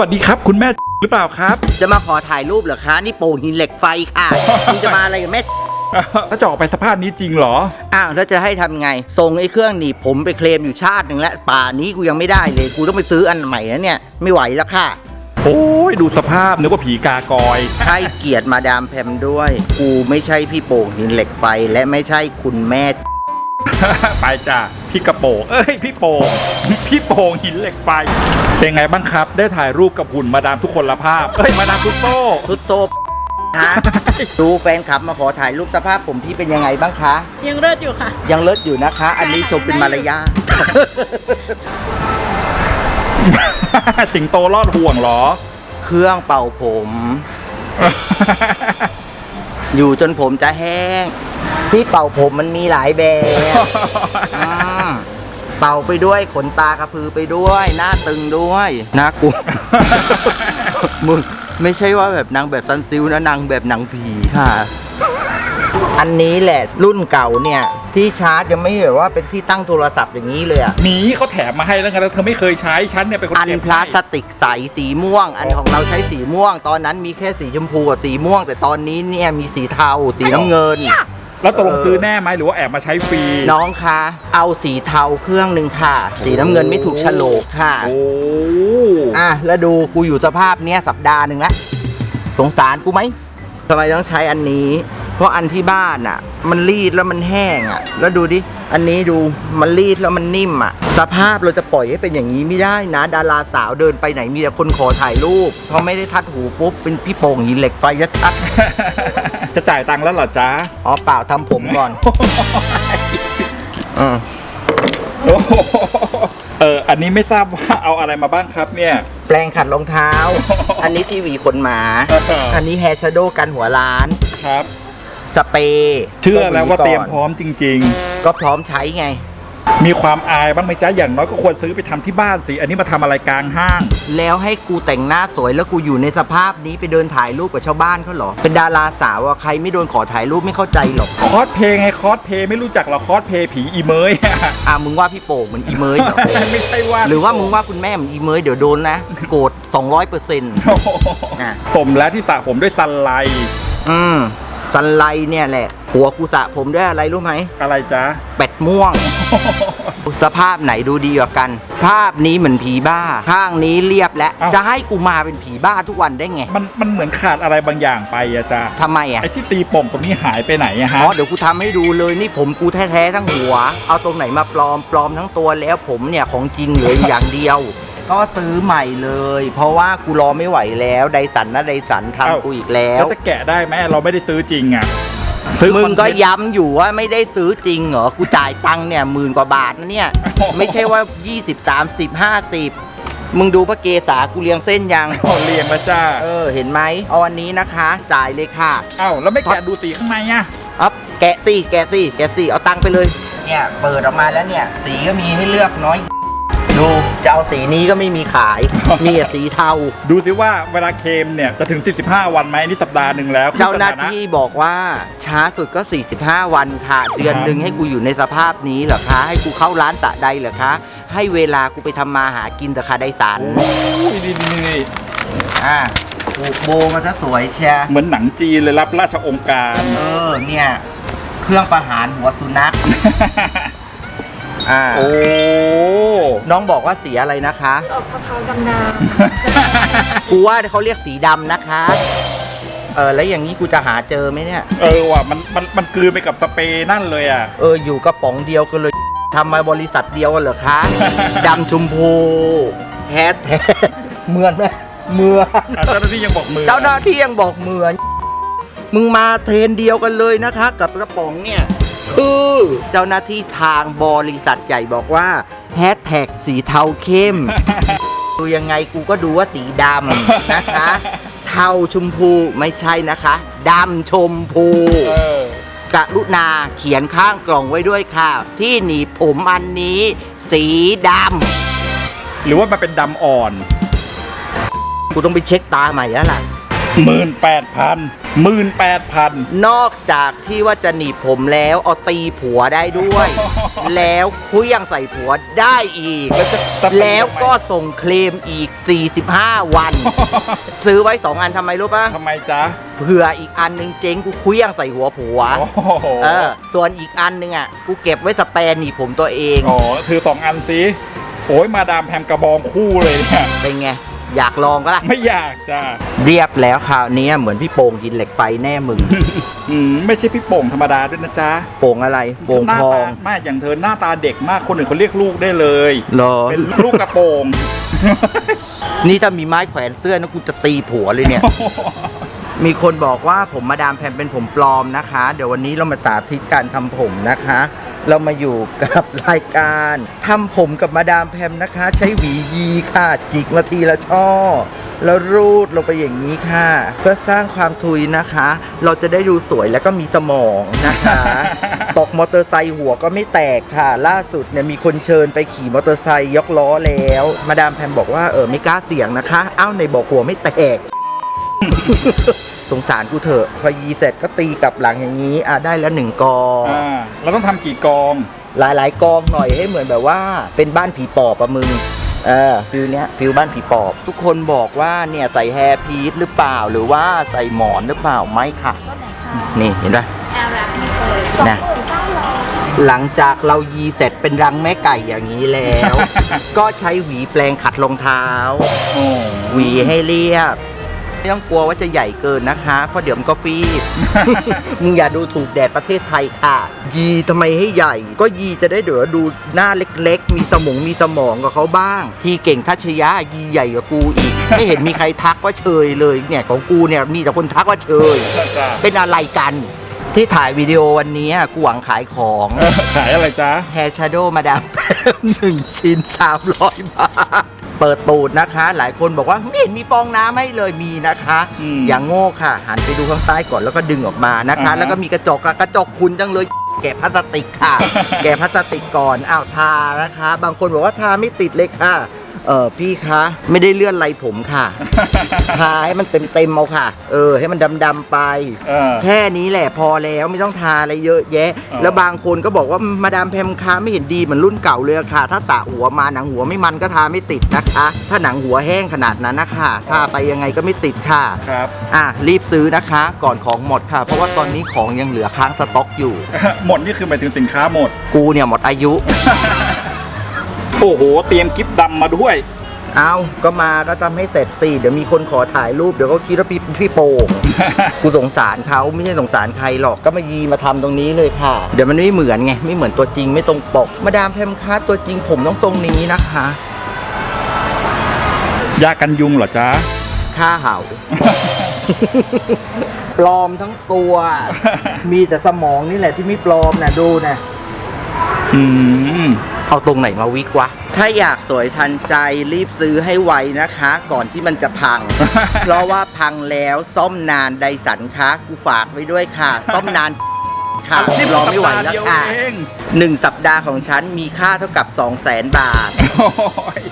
วัสดีครับ คุณแม่หรือเปล่าครับ จะมาขอถ่ายรูปเหรอคะ นี่โป่งหินเหล็กไฟค่ะมึงจะมาอะไรกับแม่ ถ้าจะออกไปสภาพนี้จริงเหรอ อ้าวแล้วจะให้ทำไงส่งไอ้เครื่องหนีบผมไปเคลมอยู่ชาติหนึ่งแล้วป่านี้กูยังไม่ได้เลย กูต้องไปซื้ออันใหม่แล้วเนี่ย ไม่ไหวแล้วค่ะ โอ้ยดูสภาพนึกว่าผีกากอย ให้เกียรติมาดามแพมด้วย กูไม่ใช่พี่โป่งหินเหล็กไฟและไม่ใช่คุณแม่ ไปจ้ะ พี่กระโปงเอ้ยพี่โป่งพี่โป่งหินเหล็กไฟเป็นไงบ้างครับ ได้ถ่ายรูปกับหุ่นมาดามทุกคนละภาพเอ้ยมาดามทุกโต้ทุดโซบฮะดูแฟนคลับมาขอถ่ายรูปสภาพผมพี่เป็นยังไงบ้างคะ ยังเลิศอยู่ค่ะ ยังเลิศอยู่นะคะ อันนี้ชมเป็นมารยาทสิงโตรอดห่วงเหรอ เครื่องเป่าผม อยู่จนผมจะแห้ง ที่เป่าผมมันมีหลายแบบอืมเป่าไปด้วยขนตากระพือไปด้วย หน้าตึงด้วยน่ากลัว มึงไม่ใช่ว่าแบบนางแบบซันซิลนะนางแบบหนังผีค่ะ อันนี้แหละรุ่นเก่าเนี่ย ที่ชาร์จยังไม่แบบว่าเป็นที่ตั้งโทรศัพท์อย่างนี้เลยอะหมีเขาแถมมาให้แล้วไงแล้วเธอไม่เคยใช้ฉันเนี่ยเป็นคนอันเก็บพลาสติกใสสีม่วง อันของเราใช้สีม่วง ตอนนั้นมีแค่สีชมพูกับสีม่วง แต่ตอนนี้เนี่ยมีสีเทาสีน้ำเงิน แล้วตกลงซื้อแน่ไหมหรือว่าแอบมาใช้ฟรี น้องคะ เอาสีเทาเครื่องหนึ่งค่ะ สีน้ำเงินไม่ถูกโฉลกค่ะ โอ้อะ แล้วดูกูอยู่สภาพเนี้ยสัปดาห์หนึ่งละสงสารกูไหมทำไมต้องใช้อันนี้ เพราะอันที่บ้านอะ มันรีดแล้วมันแห้งอะ แล้วดูดิ อันนี้ดูมันรีดแล้วมันนิ่มอะ สภาพเราจะปล่อยให้เป็นอย่างนี้ไม่ได้นะ ดาราสาวเดินไปไหนมีแต่คนขอถ่ายรูปพอไม่ได้ทัดหูปุ๊บเป็นพี่โป่งหินเหล็กไฟชัด จะจ่ายตังค์แล้วเหรอจ๊ะๆอ๋อเปล่าทำผมก่อน อืมโอ้โหเอออันนี้ไม่ทราบว่าเอาอะไรมาบ้างครับเนี่ย แปลงขัดรองเท้า อันนี้ทีวีขนหมา อันนี้แฮร์ชโดกันหัวล้าน ครับ สเปรย์เชื่อแล้วว่าเตรียมพก็ร้อมจริง ก็พร้อมใช้ไง ๆ มีความอายบ้างไหมจ๊ะอย่างน้อยก็ควรซื้อไปทำที่บ้านสิ อันนี้มาทำอะไรกลางห้าง แล้วให้กูแต่งหน้าสวยแล้วกูอยู่ในสภาพนี้ไปเดินถ่ายรูปกับชาวบ้านเขาเหรอ เป็นดาราสาวอะใครไม่โดนขอถ่ายรูปไม่เข้าใจหรอก คอสเพลย์ไงคอสเพลย์ไม่รู้จักเหรอคอสเพลย์ผีอีเมย อะมึงว่าพี่โป่งเหมือนอีเมยเหรอ ไม่ใช่ว่าหรือว่ามึงว่าคุณแม่เหมือนอีเมยเดี๋ยวโดนนะ โกรธ200เปอร์เซ็นต์โอ้โหอะสมแล้วที่สระผมด้วยซันไลท์ อืม สันไลเนี่ยแหละ หัวกูสระผมด้วยอะไรรู้ไหม อะไรจ๊ะ เป็ดม่วง สภาพไหนดูดีกว่ากัน ภาพนี้เหมือนผีบ้า ข้างนี้เรียบและอ้าว จะให้กูมาเป็นผีบ้าทุกวันได้ไงมันมันเหมือนขาดอะไรบางอย่างไปอะจ๊ะทำไมอะไอ้ที่ตีป่มตรงนี้หายไปไหนอะฮะอ๋อเดี๋ยวกูทำให้ดูเลยนี่ผมกูแท้ๆทั้งหัว เอาตรงไหนมาปลอมปลอมทั้งตัวแล้วผมเนี่ยของจริงเหลืออยู่อย่างเดียว ก็ซื้อใหม่เลย เพราะว่ากูรอไม่ไหวแล้วไดสันนะไดสันทำกูอีกแล้แล้ววจะแกะได้ไหมเราไม่ได้ซื้อจริงอะซื้อมึงก็คอนเทนต์ย้ำอยู่ว่าไม่ได้ซื้อจริงเหรอ กูจ่ายตังค์เนี่ยหมื่นกว่าบาทนะเนี่ยโอ้โหไม่ใช่ว่า 20 30 50 มึงดูพระเกศากูเรียงเส้นยังโอ้เรียงแล้วจ้า เออ เห็นไหมเอาอันนี้นะคะ จ่ายเลยค่ะ เอ้าแล้วไม่แกะดูสีข้างในอะอัพแกะสิแกะสิแกะสิเอาตังค์ไปเลย เนี่ย เปิดออกมาแล้วเนี่ย สีก็มีให้เลือกน้อย ดูจะเอาสีนี้ก็ไม่มีขาย มีแต่สีเทา ดูสิว่าเวลาเค็มเนี่ยจะถึง 45 วันไหมนี่สัปดาห์หนึ่งแล้วเจ้าหน้าที่บอกว่าช้าสุดก็ 45 วันค่ะ เดือนหนึ่งให้กูอยู่ในสภาพนี้เหรอคะ ให้กูเข้าร้านสระใดเหรอคะ ให้เวลากูไปทำมาหากินแต่ค่ะไดสันโอ้ยนี่นี่นี่อ่าผูกโบมันจะสวยเชียร์เหมือนหนังจีนเลยรับราชองค์การ เออเนี่ย เครื่องประหารหัวสุนัข อ่า โอ้ น้องบอกว่าสีอะไรนะคะ ออกเทาๆดำนากูว่าเขาเรียกสีดำนะคะ เออแล้วอย่างนี้กูจะหาเจอไหมเนี่ย เออว่ะมันมันมันกลืนไปกับสเปรย์นั่นเลยอะ เอออยู่กระป๋องเดียวกันเลยทำมาบริษัทเดียวกันเหรอคะ ดำชมพูแฮชแท็กเหมือนไหมเหมือน อะเจ้าหน้าที่ยังบอกมือเจ้าหน้าที่ยังบอกเหมือน มึงมาเทรนเดียวกันเลยนะคะ กับกระป๋องเนี่ย คือเจ้าหน้าที่ทางบริษัทใหญ่บอกว่า แฮชแท็กสีเทาเข้ม ดูยังไงกูก็ดูว่าสีดำนะคะ เทาชมพูไม่ใช่นะคะดำชมพูเออ กรุณาเขียนข้างกล่องไว้ด้วยค่ะ ที่หนีบผมอันนี้ สีดหรือว่ามันเป็นดำอ่อนำกูต้องไปเช็คตาใหม่แล้วล่ะ หมื่นแปดพันหมื่นแปดพันนอกจากที่ว่าจะหนีบผมแล้วเอาตีผัวได้ด้วย แล้วคุยยังใส่ผัวได้อีก แล้วจะจะเป็นแล้วก็ส่งเคลมอีก 45 วัน ซื้อไว้ 2 อันทำไมรู้ปะทำไมจ๊ะเผื่ออีกอันหนึงเจ๊งกูคุยยังใส่หัวผัวโอ้โหเออส่วนอีกอันหนึงอะกูเก็บไว้สแปรหนีบผมตัวเองอ๋อถือสองอันสิโอ้ยมาดามแพมกระบองคู่เลยเนี่ยเป็นไง อยากลองก็ล่ะ ไม่อยากจ้าเรียบแล้วคราวนี้เหมือนพี่โป่งหินเหล็กไฟแน่มึง อืมไม่ใช่พี่โป่งธรรมดาด้วยนะจ๊ะโป่งอะไร โป่งหน้าทอตางไม่อย่างเธอหน้าตาเด็กมากคนอื่นเขาเรียกลูกได้เลย เหรอ เป็นลูกกระโปรงนี่ถ้ามีไม้แขวนเสื้อนะกูจะตีผัวเลยเนี่ย มีคนบอกว่าผมมาดามแพมเป็นผมปลอมนะคะ เดี๋ยววันนี้เรามาสาธิตการทำผมนะคะ เรามาอยู่กับรายการทำผมกับมาดามแพมนะคะ ใช้หวียีค่ะจิกมาทีละช่อ แล้วรูดลงไปอย่างนี้ค่ะ เพื่อสร้างความทุยนะคะ เราจะได้ดูสวยแล้วก็มีสมองนะคะ ตกมอเตอร์ไซค์หัวก็ไม่แตกค่ะ ล่าสุดเนี่ยมีคนเชิญไปขี่มอเตอร์ไซค์ยกล้อแล้ว มาดามแพมบอกว่าเออไม่กล้าเสี่ยงนะคะ เอ้าในบอกหัวไม่แตก สงสารกูเถอะ พอยีเสร็จก็ตีกลับหลังอย่างนี้อะได้แล้วหนึ่งกองอ่าเราต้องทำกี่กอง หลายๆกองหน่อยให้เหมือนแบบว่า เป็นบ้านผีปอบอะมึงเออฟิลเนี้ยฟิลบ้านผีปอบ ทุกคนบอกว่าเนี่ยใส่แฮร์พีซหรือเปล่าหรือว่าใส่หมอนหรือเปล่าไม่ค่ะก็ไหนคะนี่เห็นปะ แอลรับมีเปิดสองนะ หมื่นเก้าร้อยหลังจากเรายีเสร็จเป็นรังแม่ไก่อย่างนี้แล้ว ก็ใช้หวีแปลงขัดรองเท้า โอ้หวีให้เรียบ ไม่ต้องกลัวว่าจะใหญ่เกินนะคะเพราะเดี๋ยวมันก็ฟีบมึงอย่าดูถูกแดดประเทศไทยค่ะ ยีทำไมให้ใหญ่ ก็ยีจะได้เดี๋ยวดูหน้าเล็ก ๆ มีสมองมีสมองกับเขาบ้าง ที่เก่งทัชยะยีใหญ่กว่ากูอีก ไม่เห็นมีใครทักว่าเชยเลยเนี่ยของกูเนี่ยมีแต่คนทักว่าเชย จ้ะเป็นอะไรกัน ที่ถ่ายวิดีโอวันนี้กูหวังขายของเออขายอะไรจ๊ะแฮร์ชาโดว์มาดามแพมหนึ่งชิ้น300บาท เปิดตูดนะคะ หลายคนบอกว่าไม่เห็นมีฟองน้ำให้เลยมีนะคะ อืมอย่างโง่ค่ะ หันไปดูข้างใต้ก่อนแล้วก็ดึงออกมานะคะ อ่าฮะ แล้วก็มีกระจกอะกระจกคุณจังเลย แกะพลาสติกค่ะ แกะพลาสติกก่อนอ้าวทานะคะ บางคนบอกว่าทาไม่ติดเลยค่ะ เออพี่คะไม่ได้เลื่อนไรผมค่ะทาให้มันเต็มเต็มๆเอาค่ะ เออ ให้มันดำๆไป เออ แค่นี้แหละพอแล้วไม่ต้องทาอะไรเยอะแยะอ๋อแล้วบางคนก็บอกว่ามาดามแพมค้าไม่เห็นดีเหมือนรุ่นเก่าเลยอะค่ะ ถ้าสระหัวมาหนังหัวไม่มันก็ทาไม่ติดนะคะ ถ้าหนังหัวแห้งขนาดนั้นนะคะทาไปยังไงก็ไม่ติดค่ะ ครับ อะรีบซื้อนะคะ ก่อนของหมดค่ะ เพราะว่าตอนนี้ของยังเหลือค้างสต็อกอยู่ หมดนี่คือหมายถึงสินค้าหมด กูเนี่ยหมดอายุ โอ้โห เตรียมกิฟต์ดำมาด้วย เอาก็มาก็ทำให้เสร็จตีเดี๋ยวมีคนขอถ่ายรูปเดี๋ยวก็คิดว่าพี่พี่โป่ง กูสงสารเขาไม่ใช่สงสารใครหรอกก็มายีมาทำตรงนี้เลยค่ะ เดี๋ยวมันไม่เหมือนไง ไม่เหมือนตัวจริงไม่ตรงปก มาดามแพมคัสตัวจริงผมต้องทรงนี้นะคะ ยากันยุงเหรอจ๊ะ ค่าเห่า ปลอมทั้งตัว มีแต่สมองนี่แหละที่ไม่ปลอมนะดูนะ อืม เอาตรงไหนมาวิกวะ ถ้าอยากสวยทันใจรีบซื้อให้ไวนะคะ ก่อนที่มันจะพัง เพราะว่าพังแล้วซ่อมนานไดสันคะกูฝากไว้ด้วยค่ะ ซ่อมนานค่ะรอไม่ไหวแล้วค่ะเดียเองหนึ่งสัปดาห์ของฉันมีค่าเท่ากับ2 0 0 0 0 0 0บาทโอ้ย